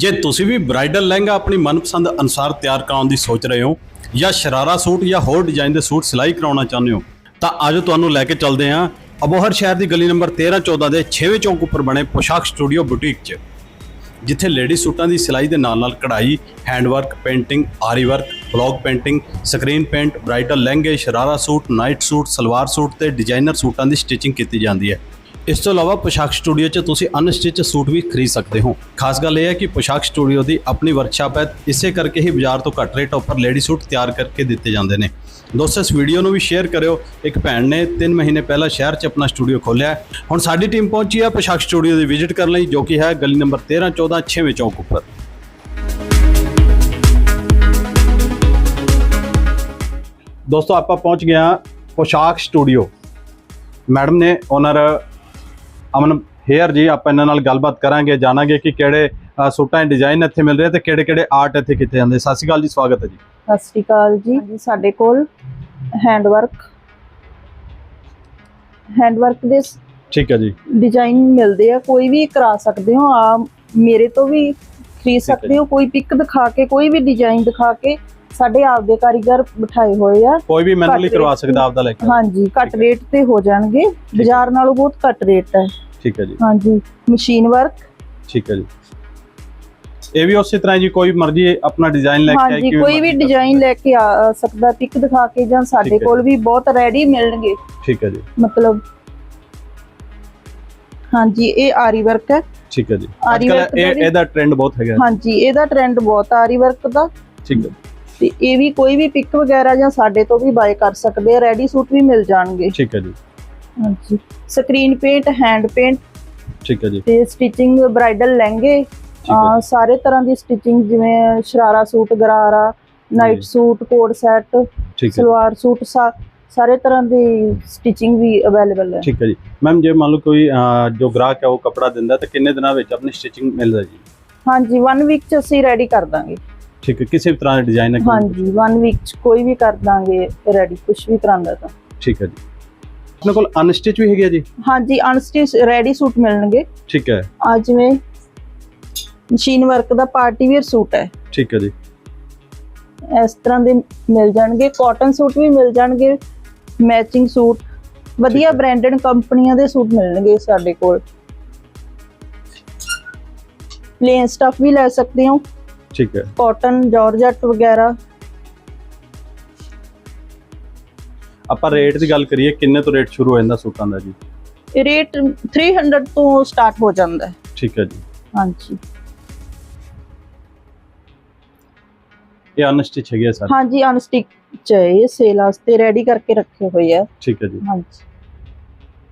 ਜੇ ਤੁਸੀਂ ਵੀ ਬ੍ਰਾਈਡਲ ਲਹਿੰਗਾ ਆਪਣੀ ਮਨਪਸੰਦ ਅਨੁਸਾਰ ਤਿਆਰ ਕਰਾਉਣ ਦੀ ਸੋਚ ਰਹੇ ਹੋ ਜਾਂ ਸ਼ਰਾਰਾ ਸੂਟ ਜਾਂ ਹੋਰ ਡਿਜ਼ਾਈਨ ਦੇ ਸੂਟ ਸਿਲਾਈ ਕਰਾਉਣਾ ਚਾਹੁੰਦੇ ਹੋ, ਤਾਂ ਅੱਜ ਤੁਹਾਨੂੰ ਲੈ ਕੇ ਚੱਲਦੇ ਹਾਂ ਅਬੋਹਰ ਸ਼ਹਿਰ ਦੀ ਗਲੀ ਨੰਬਰ 13 14 ਦੇ 6ਵੇਂ ਚੌਂਕ ਉੱਪਰ ਬਣੇ ਪੋਸ਼ਾਕ ਸਟੂਡੀਓ ਬੁਟੀਕ 'ਚ, ਜਿੱਥੇ ਲੇਡੀ ਸੂਟਾਂ ਦੀ ਸਿਲਾਈ ਦੇ ਨਾਲ ਨਾਲ ਕਢਾਈ handwork painting aari work block painting screen paint bridal ਲਹਿੰਗੇ, sharara suit night suit, salwar suit ਤੇ ਡਿਜ਼ਾਈਨਰ ਸੂਟਾਂ ਦੀ ਸਟਿਚਿੰਗ ਕੀਤੀ ਜਾਂਦੀ ਹੈ। ਇਸ ਤੋਂ ਇਲਾਵਾ ਪੋਸ਼ਾਕ ਸਟੂਡੀਓ 'ਚ ਤੁਸੀਂ ਅਨਸਟਿਚ ਸੂਟ ਵੀ ਖਰੀਦ ਸਕਦੇ ਹੋ। ਖਾਸ ਗੱਲ ਇਹ ਹੈ ਕਿ ਪੋਸ਼ਾਕ ਸਟੂਡੀਓ ਦੀ ਆਪਣੀ ਵਰਕਸ਼ਾਪ ਹੈ, ਇਸੇ ਕਰਕੇ ਹੀ ਬਾਜ਼ਾਰ ਤੋਂ ਘੱਟ ਰੇਟ ਉੱਪਰ ਲੇਡੀ ਸੂਟ ਤਿਆਰ ਕਰਕੇ ਦਿੱਤੇ ਜਾਂਦੇ ਨੇ। ਦੋਸਤੋ, ਇਸ ਵੀਡੀਓ ਨੂੰ ਵੀ ਸ਼ੇਅਰ ਕਰਿਓ। ਇੱਕ ਭੈਣ ਨੇ 3 ਮਹੀਨੇ ਪਹਿਲਾਂ ਸ਼ਹਿਰ 'ਚ ਆਪਣਾ ਸਟੂਡੀਓ ਖੋਲ੍ਹਿਆ ਹੁਣ ਸਾਡੀ ਟੀਮ ਪਹੁੰਚੀ ਹੈ ਪੋਸ਼ਾਕ ਸਟੂਡੀਓ ਦੀ ਵਿਜ਼ਿਟ ਕਰਨ ਲਈ, ਜੋ ਕਿ ਹੈ ਗਲੀ ਨੰਬਰ 13 14 6ਵੇਂ ਚੌਂਕ ਉੱਪਰ। ਦੋਸਤੋ, ਆਪਾਂ ਪਹੁੰਚ ਗਏ ਹਾਂ ਪੋਸ਼ਾਕ ਸਟੂਡੀਓ। ਮੈਡਮ ਨੇ ਓਨਰ ਅਮਨ ਹੇਅਰ ਜੀ ਆਪਾਂ ਇਹਨਾਂ ਨਾਲ ਗੱਲਬਾਤ ਕਰਾਂਗੇ ਜਾਣਾਂਗੇ ਕਿ ਕਿਹੜੇ ਸੂਟਾਂ ਦੇ ਡਿਜ਼ਾਈਨ ਇੱਥੇ ਮਿਲ ਰਹੇ ਤੇ ਕਿਹੜੇ ਕਿਹੜੇ ਆਰਟ ਇੱਥੇ ਕੀਤੇ ਜਾਂਦੇ। ਸਤਿ ਸ਼੍ਰੀ ਅਕਾਲ ਜੀ ਸਵਾਗਤ ਹੈ ਜੀ। ਸਤਿ ਸ਼੍ਰੀ ਅਕਾਲ ਜੀ। ਹਾਂਜੀ, ਸਾਡੇ ਕੋਲ ਹੈਂਡਵਰਕ ਹੈਂਡਵਰਕ ਦੇ ਠੀਕ ਹੈ ਜੀ। ਡਿਜ਼ਾਈਨ ਮਿਲਦੇ ਆ ਕੋਈ ਵੀ ਕਰਾ ਸਕਦੇ ਹੋ। ਆ ਮੇਰੇ ਤੋਂ ਵੀ ਖਰੀਦ ਸਕਦੇ ਹੋ ਕੋਈ ਪਿਕ ਦਿਖਾ ਕੇ ਕੋਈ ਵੀ ਡਿਜ਼ਾਈਨ ਦਿਖਾ ਕੇ। ਸਾਡੇ ਆਪ ਦੇ ਕਾਰੀਗਰ ਬਿਠਾਏ ਹੋਏ ਆ। ਕੋਈ ਵੀ ਮੈਨੂਅਲੀ ਕਰਵਾ ਸਕਦਾ ਆਪਦਾ ਲੈ ਕੇ ਹਾਂਜੀ ਘੱਟ ਰੇਟ ਤੇ ਹੋ ਜਾਣਗੇ। ਬਾਜ਼ਾਰ ਨਾਲੋਂ ਬਹੁਤ ਘੱਟ ਰੇਟ ਹੈ। ਠੀਕ ਹੈ ਜੀ। ਹਾਂਜੀ ਮਸ਼ੀਨ ਵਰਕ ਠੀਕ ਹੈ ਜੀ। ਇਹ ਵੀ ਉਸੇ ਤਰ੍ਹਾਂ ਜੀ ਕੋਈ ਮਰਜ਼ੀ ਆਪਣਾ ਡਿਜ਼ਾਈਨ ਲੈ ਕੇ ਆਏ ਹਾਂਜੀ ਕਿਵੇਂ ਕੋਈ ਵੀ ਡਿਜ਼ਾਈਨ ਲੈ ਕੇ ਆ ਸਕਦਾ ਪਿਕ ਦਿਖਾ ਕੇ ਜਾਂ ਸਾਡੇ ਕੋਲ ਵੀ ਬਹੁਤ ਰੈਡੀ ਮਿਲਣਗੇ। ਠੀਕ ਹੈ ਜੀ। ਮਤਲਬ ਹਾਂਜੀ ਇਹ ਆਰੀ ਵਰਕ ਹੈ। ਠੀਕ ਹੈ ਜੀ। ਵੀ- ਇਹਦਾ ਟ੍ਰੈਂਡ ਬਹੁਤ ਹੈਗਾ। ਹਾਂਜੀ ਇਹਦਾ ਟ੍ਰੈਂਡ ਬਹੁਤ ਆਰੀ ਵਰਕ ਦਾ। ਠੀਕ ਹੈ ਤੇ ਇਹ ਵੀ ਕੋਈ ਵੀ ਪਿਕ ਵਗੈਰਾ ਜਾਂ ਸਾਡੇ ਤੋਂ ਵੀ ਬਾਏ ਕਰ ਸਕਦੇ ਆ ਰੈਡੀ ਸੂਟ ਵੀ ਮਿਲ ਜਾਣਗੇ। ਠੀਕ ਹੈ ਜੀ। ਹਾਂਜੀ। ਸਕਰੀਨ ਪੇਂਟ ਹੈਂਡ ਪੇਂਟ ਠੀਕ ਹੈ ਜੀ। ਤੇ ਸਟਿਚਿੰਗ ਬ੍ਰਾਈਡਲ ਲਹਿੰਗੇ ਸਾਰੇ ਤਰ੍ਹਾਂ ਦੀ ਸਟਿਚਿੰਗ ਜਿਵੇਂ sharara suit gharara night. Suit coat set salwar suit ਸਾਰੇ ਤਰ੍ਹਾਂ ਦੀ ਸਟਿਚਿੰਗ ਵੀ ਅਵੇਲੇਬਲ ਹੈ। ਠੀਕ ਹੈ ਜੀ। ਮੈਮ ਜੇ ਮੰਨ ਲਓ ਕੋਈ ਜੋ ਗ੍ਰਾਹਕ ਹੈ ਉਹ ਕਪੜਾ ਦਿੰਦਾ ਤਾਂ ਕਿੰਨੇ ਦਿਨਾਂ ਵਿੱਚ ਆਪਣੀ ਸਟਿਚਿੰਗ ਮਿਲਦਾ ਜੀ ਹਾਂਜੀ 1 ਵੀਕ ਚ ਅਸੀਂ ਰੈਡੀ ਕਰ ਦਾਂਗੇ। ਠੀਕ ਹੈ ਕਿਸੇ ਵੀ ਤਰ੍ਹਾਂ ਦਾ ਡਿਜ਼ਾਈਨ ਹੈ ਹਾਂਜੀ 1 ਵੀਕ ਚ ਕੋਈ ਵੀ ਕਰ ਦਾਂਗੇ ਰੈਡੀ ਕੁਝ ਵੀ ਤਰ੍ਹਾਂ ਦਾ ਤਾਂ। ਠੀਕ ਹੈ ਜੀ। ਆਪਣੇ ਕੋਲ ਅਨਸਟਿਚ ਵੀ ਹੈਗੇ ਆ ਜੀ? ਹਾਂਜੀ ਅਨਸਟਿਚ ਰੈਡੀ ਸੂਟ ਮਿਲਣਗੇ। ਠੀਕ ਹੈ। ਆ ਜਿਵੇਂ ਮਸ਼ੀਨ ਵਰਕ ਦਾ ਪਾਰਟੀ ਵੇਅਰ ਸੂਟ ਹੈ। ਠੀਕ ਹੈ ਜੀ। ਇਸ ਤਰ੍ਹਾਂ ਦੇ ਮਿਲ ਜਾਣਗੇ ਕਾਟਨ ਸੂਟ ਵੀ ਮਿਲ ਜਾਣਗੇ ਮੈਚਿੰਗ ਸੂਟ ਵਧੀਆ। ਬ੍ਰਾਂਡਡ ਕੰਪਨੀਆਂ ਦੇ ਸੂਟ ਮਿਲਣਗੇ ਸਾਡੇ ਕੋਲ। ਪਲੇਨ ਸਟਫ ਵੀ ਲੈ ਸਕਦੇ ਹੋ। ਠੀਕ ਹੈ। ਕਾਟਨ ਜਾਰਜਟ ਵਗੈਰਾ। ਆਪਾਂ ਰੇਟ ਦੀ ਗੱਲ ਕਰੀਏ ਕਿੰਨੇ ਤੋਂ ਰੇਟ ਸ਼ੁਰੂ ਹੋ ਜਾਂਦਾ ਸੂਟਾਂ ਦਾ ਜੀ? ਰੇਟ 300 ਤੋਂ ਸਟਾਰਟ ਹੋ ਜਾਂਦਾ ਹੈ। ਠੀਕ ਹੈ ਜੀ। ਹਾਂਜੀ। ਇਹ ਅਨਸਟਿਚ ਹੈਗੇ ਸਾਰੇ? ਹਾਂਜੀ ਅਨਸਟਿਕ ਚ ਹੈ ਇਹ ਸੇਲ ਵਾਸਤੇ ਰੈਡੀ ਕਰਕੇ ਰੱਖੇ ਹੋਏ ਆ। ਠੀਕ ਹੈ ਜੀ। ਹਾਂਜੀ।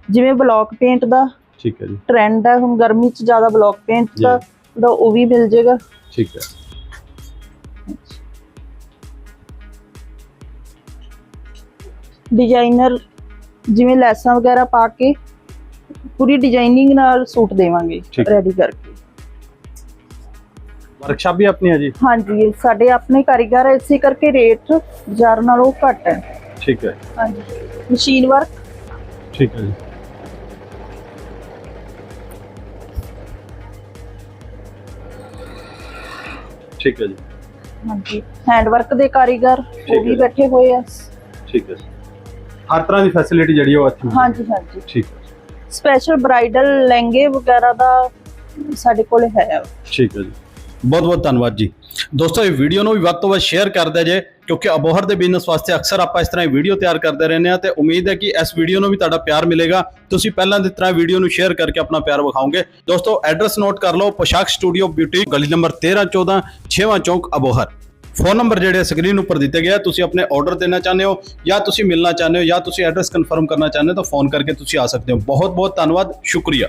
ਜਿਵੇਂ ਬਲੌਕ ਪੇਂਟ ਦਾ ਠੀਕ ਹੈ ਜੀ। ਟ੍ਰੈਂਡ ਹੈ ਹੁਣ ਗਰਮੀ ਚ ਜ਼ਿਆਦਾ ਬਲੌਕ ਪੇਂਟ। ਦਾ ਦਾ ਉਹ ਵੀ ਮਿਲ ਜਾਏਗਾ ਠੀਕ ਹੈ। ਡਿਜ਼ਾਈਨਰ ਜਿਵੇਂ ਲੈਸਾਂ ਵਗੈਰਾ ਪਾ ਕੇ ਪੂਰੀ ਡਿਜ਼ਾਈਨਿੰਗ ਨਾਲ ਸੂਟ ਦੇਵਾਂਗੇ ਠੀਕ। ਰੈਡੀ ਕਰਕੇ। ਵਰਕਸ਼ਾਪ ਵੀ ਆਪਣੀ ਹੈ ਜੀ? ਹਾਂਜੀ ਇਹ ਸਾਡੇ ਆਪਣੇ ਕਾਰੀਗਰ ਹੈ, ਇਸੇ ਕਰਕੇ ਰੇਟ ਬਾਜ਼ਾਰ ਨਾਲੋਂ ਘੱਟ ਹੈ। ਠੀਕ ਹੈ। ਹਾਂਜੀ ਮਸ਼ੀਨ ਵਰਕ ਠੀਕ ਹੈ ਜੀ। ਠੀਕ ਹੈ ਜੀ। ਹਾਂਜੀ ਹੈਂਡ ਵਰਕ ਦੇ ਕਾਰੀਗਰ ਠੀਕ ਉਹ ਵੀ। ਬੈਠੇ ਹੋਏ ਆ। ਠੀਕ ਹੈ ਹਰ ਤਰ੍ਹਾਂ ਦੀ ਫੈਸਿਲਿਟੀ ਜਿਹੜੀ ਉਹ ਇੱਥੇ ਮਿਲਦੀ ਹਾਂਜੀ ਹਾਂਜੀ। ਠੀਕ ਹੈ। ਸਪੈਸ਼ਲ ਬ੍ਰਾਈਡਲ ਲਹਿੰਗੇ ਵਗੈਰਾ ਦਾ ਸਾਡੇ ਕੋਲ ਹੈ ਠੀਕ ਹੈ ਜੀ। ਬਹੁਤ ਬਹੁਤ ਧੰਨਵਾਦ ਜੀ। ਦੋਸਤੋ ਇਹ ਵੀਡੀਓ ਨੂੰ ਵੀ ਵੱਧ ਤੋਂ ਵੱਧ ਸ਼ੇਅਰ ਕਰ ਦਿਆ ਜੇ ਕਿਉਂਕਿ ਅਬੋਹਰ ਦੇ ਬਿਜ਼ਨਸ ਵਾਸਤੇ ਅਕਸਰ ਆਪਾਂ ਇਸ ਤਰ੍ਹਾਂ ਦੀ ਵੀਡੀਓ ਤਿਆਰ ਕਰਦੇ ਰਹਿੰਦੇ ਆ ਤੇ ਉਮੀਦ ਹੈ ਕਿ ਇਸ ਵੀਡੀਓ ਨੂੰ ਵੀ ਤੁਹਾਡਾ ਪਿਆਰ ਮਿਲੇਗਾ। ਤੁਸੀਂ ਪਹਿਲਾਂ ਦੀ ਤਰ੍ਹਾਂ ਵੀਡੀਓ ਨੂੰ ਸ਼ੇਅਰ ਕਰਕੇ ਆਪਣਾ ਪਿਆਰ ਵਿਖਾਓਗੇ। ਦੋਸਤੋ ਐਡਰੈਸ ਨੋਟ ਕਰ ਲਓ ਪੋਸ਼ਾਕ ਸਟੂਡੀਓ ਬਿਊਟੀ ਗਲੀ ਨੰਬਰ 13 14 6ਵਾਂ ਚੌਂਕ ਅਬੋਹਰ। ਫੋਨ ਨੰਬਰ ਜਿਹੜੇ ਸਕਰੀਨ ਉੱਪਰ ਦਿੱਤੇ ਗਏ ਆ, ਤੁਸੀਂ ਆਪਣੇ ਆਰਡਰ ਦੇਣਾ ਚਾਹੁੰਦੇ ਹੋ ਜਾਂ ਤੁਸੀਂ ਮਿਲਣਾ ਚਾਹੁੰਦੇ ਹੋ ਜਾਂ ਤੁਸੀਂ ਐਡਰੈਸ ਕਨਫਰਮ ਕਰਨਾ ਚਾਹੁੰਦੇ ਹੋ ਤਾਂ ਫੋਨ ਕਰਕੇ ਤੁਸੀਂ ਆ ਸਕਦੇ ਹੋ। ਬਹੁਤ ਬਹੁਤ ਧੰਨਵਾਦ, ਸ਼ੁਕਰੀਆ।